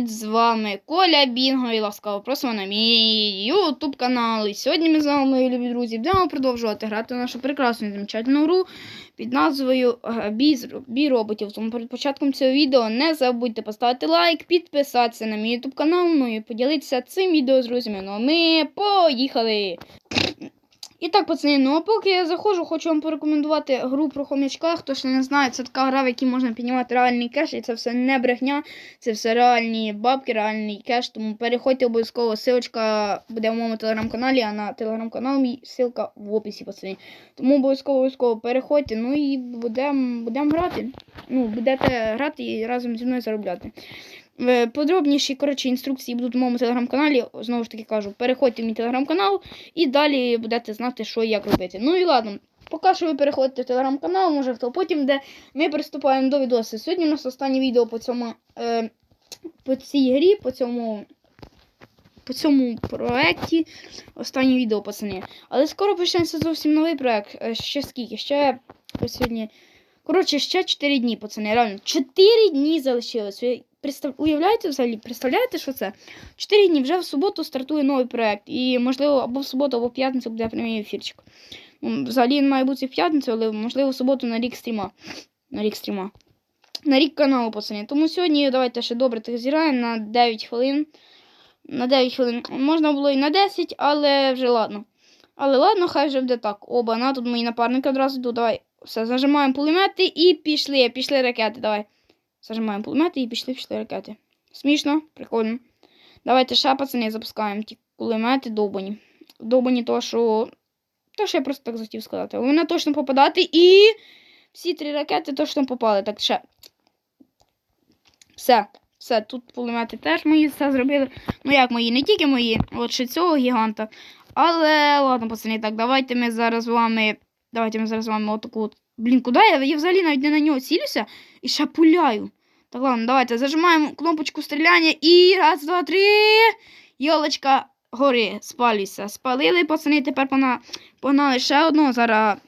З вами Коля Бінго і ласкаво просимо на мій ютуб канал. І сьогодні ми з вами, мої любі друзі, будемо продовжувати грати нашу прекрасну і замечательну гру під назвою е, «Бій- Бій роботів. Тому перед початком цього відео не забудьте поставити лайк, підписатися на мій ютуб канал, ну і поділитися цим відео з друзями. Ну а ми поїхали! І так, пацани, ну а поки я заходжу, хочу вам порекомендувати гру про хомячка. Хто ще не знає, це така гра, в якій можна піднімати реальний кеш, і це все не брехня, це все реальні бабки, реальний кеш. Тому переходьте обов'язково. Силочка буде в моєму телеграм-каналі, а на телеграм-канал мій ссылка в описі, пацани. Тому обов'язково обов'язково переходьте. Ну і будемо будем грати. Ну, будете грати і разом зі мною заробляти. Е, Подробніші коротше, інструкції будуть в моєму телеграм-каналі. Знову ж таки кажу, переходьте в мій телеграм-канал і далі будете знати, що і як робити. Ну і ладно, поки що ви переходите в телеграм-канал, може хто потім, де ми приступаємо до відоси. Сьогодні у нас останнє відео по цьому е, по цій грі, по цьому. По цьому проекті останнє відео, пацани. Але скоро почнеться зовсім новий проект. Е, Ще скільки? Ще ось сьогодні. Коротше, ще 4 дні, пацани. Реально, 4 дні залишилось. Ви уявляєте взагалі? Представляєте, що це? 4 дні вже в суботу стартує новий проект. І, можливо, або в суботу, або в п'ятницю буде прямий ефірчик. Взагалі він має бути в п'ятницю, але можливо в суботу на рік стріма. На рік стріма. На рік каналу, пацани. Тому сьогодні давайте ще добре так зіграємо на 9 хвилин. На 9 хвилин. Можна було і на 10, але вже ладно. Але ладно, хай вже буде так. Оба, на тут мої напарники одразу йдуть. Давай. Все, зажимаємо пулемети і пішли. Пішли ракети. Давай. Зажимаємо пулемети і пішли, пішли ракети. Смішно, прикольно. Давайте ще, пацани, запускаємо ті кулемети довбані. Довбані то, що. То, що я просто так захотів сказати. Вони точно попадати і. Всі три ракети точно попали. Так, ще. Все. Все, тут пулемети теж мої все зробили. Ну як мої, не тільки мої, от ще цього гіганта. Але ладно, пацани, так, давайте ми зараз з вами. Давайте ми зараз з вами отаку. от- Блін, куди я? Я взагалі навіть не на нього цілюся і ще пуляю. Так, ладно, давайте зажимаємо кнопочку стріляння і раз, два, три. Йолочка гори, спалюйся. Спалили, пацани, тепер пона... погнали ще одного. Зараз.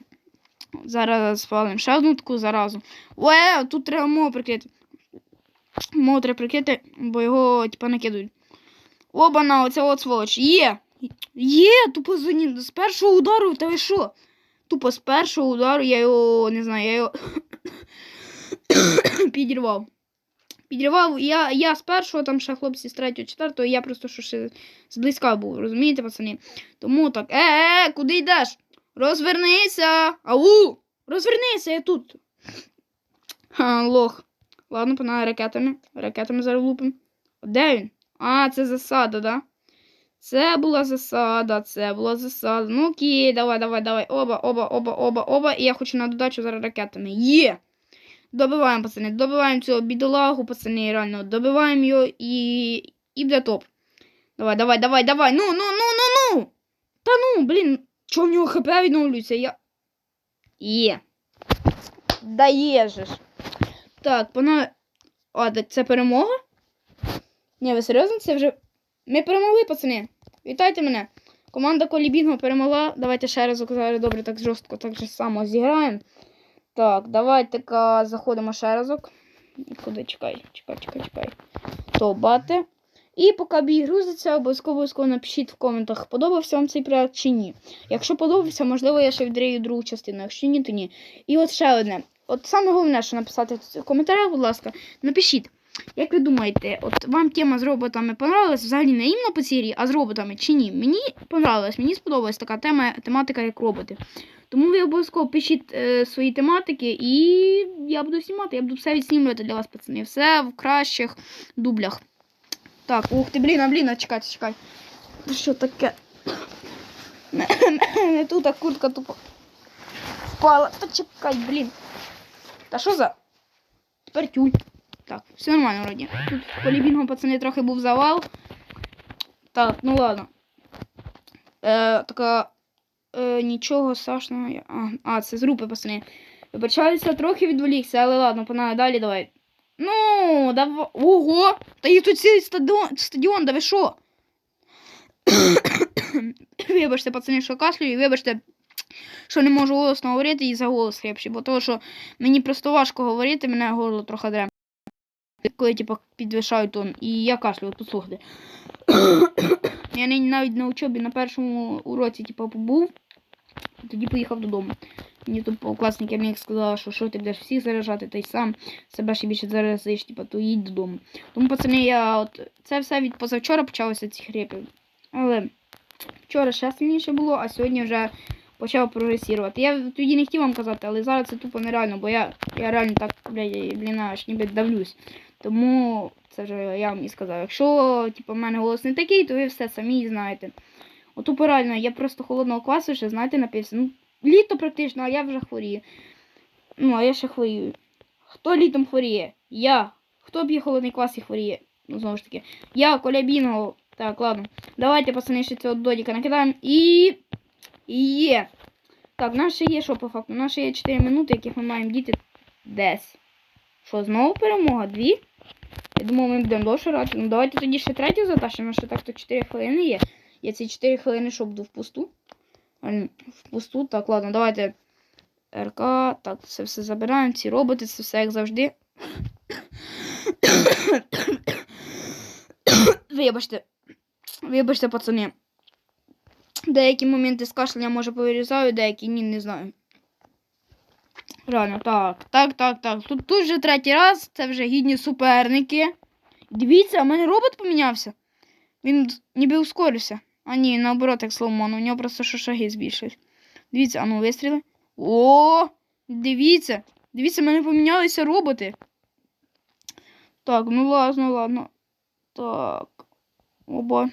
Зараз спалимо ще одну таку заразу. Уе, тут треба мого прикрити. Мого треба прикрити, бо його типа накидують. Оба-на, оце от сволоч. Є! Є! Тупо з першого удару, та ви що? Тупо з першого удару я його не знаю, я його підірвав. Підірвав, я, я з першого, там ще хлопці з третього, четвертого, я просто що ще зблизька був, розумієте, пацани? Тому так. Е, е, куди йдеш? Розвернися! Ау! Розвернися, я тут. Ха, лох. Ладно, пана ракетами. Ракетами зараз лупимо. Де він? А, це засада, да? Це була засада, це була засада. Ну окей, давай, давай, давай. Оба, оба, оба, оба, оба. І я хочу на додачу зараз ракетами. Є! Добиваємо, пацани, добиваємо цього бідолагу, пацани, реально, добиваємо його і. І буде топ. Давай, давай, давай, давай. Ну, ну, ну, ну, ну. Та ну, блін, чого в нього хп відновлюється? Я. Є. Дає же ж. Так, пана. А, це перемога? Ні, ви серйозно? Це вже. Ми перемогли, пацани. Вітайте мене. Команда Колібінго перемогла. Давайте ще раз зараз добре, так жорстко, так же само зіграємо. Так, давайте-ка заходимо ще разок. Куди чекай, чекай, чекай, чекай. То бати. І поки бій грузиться, обов'язково обов'язково напишіть в коментах, подобався вам цей проект чи ні. Якщо подобався, можливо, я ще відрію другу частину. Якщо ні, то ні. І от ще одне. От саме головне, що написати в коментарях, будь ласка, напишіть. Як ви думаєте, от вам тема з роботами понравилась взагалі не іменно по цій а з роботами чи ні? Мені понравилась, мені сподобалась така тема, тематика, як роботи. Тому ви обов'язково пишіть е, свої тематики, і я буду знімати, я буду все відснімлювати для вас, пацани. Все в кращих дублях. Так, ух ти, блін, а блін, а чекайте, чекай. Та що таке? Не, не, не тут, а куртка тупо впала. Та чекай, блін. Та що за? Тепер тюль. Так, все нормально вроді. Тут в полібінгу, пацани, трохи був завал. Так, ну ладно. Е, така. Е, нічого страшного. А, а, це з групи, пацани. Вибачаюся, трохи відволікся, але ладно, пана, далі давай. Ну, давай. Ого! Та їх тут цілий стадіон, стадіон, да ви що? вибачте, пацани, що кашлюю, вибачте, що не можу голосно говорити і за голос хрипший, бо того, що мені просто важко говорити, мене горло трохи дре. Коли типу, підвищаю тон. І я кашлю, от послухайте. я навіть на учобі на першому уроці, типу, побув. Тоді поїхав додому. Мені тут класний керівник сказав, що що ти будеш всіх заражати, та сам себе ще більше заразиш, типу, то їдь додому. Тому, пацани, я от це все від позавчора почалося ці хрипи. Але вчора ще сильніше було, а сьогодні вже почав прогресувати. Я тоді не хотів вам казати, але зараз це тупо нереально, бо я, я реально так, блядь, блін, аж ніби давлюсь. Тому це вже я вам і сказав. Якщо типу, в мене голос не такий, то ви все самі знаєте. От тупо реально, я просто холодного класу ще, знаєте, напився. Ну, літо практично, а я вже хворію. Ну, а я ще хворію. Хто літом хворіє? Я. Хто п'є холодний клас і хворіє? Ну, знову ж таки. Я, Коля Бінго. Так, ладно. Давайте, пацани, ще цього додіка накидаємо. І є. Так, в нас ще є що по факту? У нас ще є 4 минути, яких ми маємо діти десь. Що, знову перемога? Дві? Я думав, ми будемо довше грати. Ну давайте тоді ще третю затащимо, що так то 4 хвилини є. Я ці 4 хвилини що буду впусту. Ем, Впусту. Так, ладно, давайте. РК. Так, це все забираємо. Ці роботи, це все як завжди. Вибачте. Вибачте, пацани. Деякі моменти з кашляння може повирізаю, деякі ні, не знаю. Реально, так, так, так, так. Тут, тут вже третій раз, це вже гідні суперники. Дивіться, у мене робот помінявся. Він ніби ускорився. А ні, наоборот, як сломан. У нього просто що шаги збільшились. Дивіться, а ну вистріли. О! Дивіться! Дивіться, в мене помінялися роботи. Так, ну ладно, ладно. Так. Оба.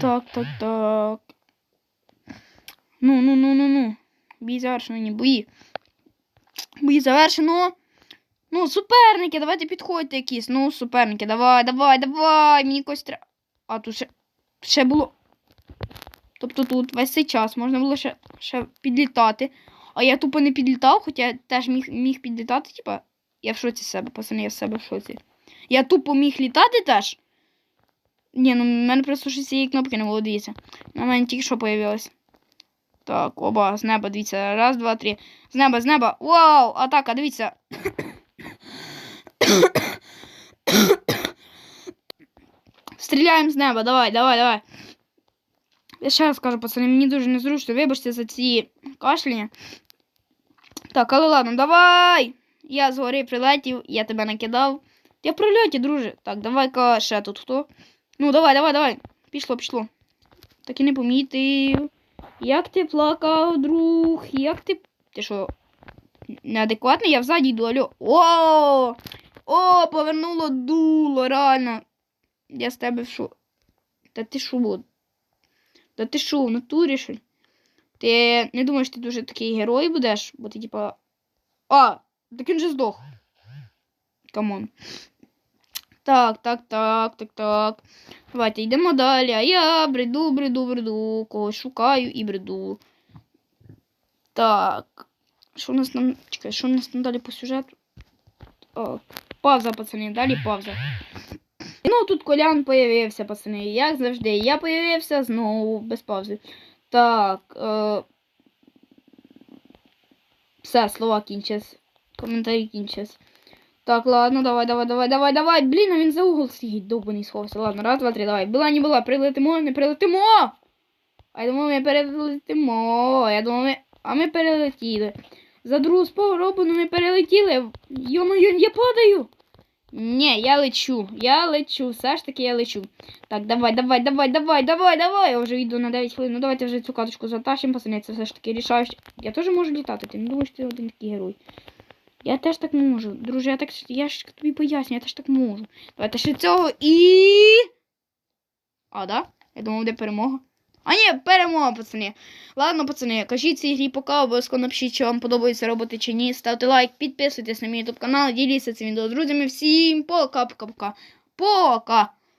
Так, так, так. Ну, ну, ну, ну, ну. Бій завершено, ні, бої. Бої завершено. Ну, суперники, давайте підходьте якісь. Ну, суперники, давай, давай, давай. Мені якось треба. А тут ще, ще було. Тобто тут весь цей час можна було ще, ще підлітати. А я тупо не підлітав, хоча я теж міг, міг підлітати, типа. Я в шоці себе, пацани, я з себе в шоці. Я тупо міг літати теж. Ні, ну в мене просто щось цієї кнопки не було, дивіться. На мене тільки що появилось. Так, оба, з неба, дивіться. Раз, два, три. З неба, з неба. Вау! Атака, дивіться. Стріляємо з неба, давай, давай, давай. Я ще раз кажу, пацани, мені дуже незручно. Вибачте за ці кашлі. Так, але ладно, давай! Я згори прилетів, я тебе накидав. Я в прильоті, друже. Так, давай-ка ще тут хто. Ну, давай, давай, давай. Пішло, пішло. Так і не помітив. Як ти плакав, друг? Як ти. Ти що? Неадекватний? Я взаді йду, алло. О! О, повернуло дуло, реально. Я з тебе в шо. Та ти шо? Та ти шо, в натурі що? Ти не думаєш, ти дуже такий герой будеш? Бо ти типа. А, так він же здох. Камон. Так, так, так, так, так. Давайте йдемо далі. А я бреду, бреду, бреду. Когось шукаю і бреду. Так. Що у нас там. Чекай, що у нас там далі по сюжету? О, пауза, пацани, далі пауза. Ну, тут Колян появився, пацани. Як завжди. Я появився знову без паузи. Так. Е... Все, слова кінчились. Коментарі кінчились. Так, ладно, давай, давай, давай, давай, давай. Блін, а він за угол стоїть, довбаний сховався. Ладно, раз, два, три, давай. Була, не була, прилетимо, не прилетимо. А я думав, ми перелетимо. Я думав, ми... А ми перелетіли. За другу спробу ми перелетіли. Йо-моє, я падаю. Ні, я лечу. Я лечу. Все ж таки я лечу. Так, давай, давай, давай, давай, давай, давай. Я вже йду на 9 хвилин. Ну давайте вже цю каточку затащимо, пацани. Це все ж таки рішаєш. Я теж можу літати. Ти не думаєш, ти один такий герой. Я теж так можу. Друже, я так я ж тобі поясню, я теж так можу. Давайте ще цього і. А, да? Я думав, де перемога. А ні, перемога, пацани. Ладно, пацани, кажіть цій грі пока, обов'язково напишіть, чи вам подобається роботи чи ні. Ставте лайк, підписуйтесь на мій ютуб канал, діліться цим відео з друзями. Всім пока-пока-пока. Пока!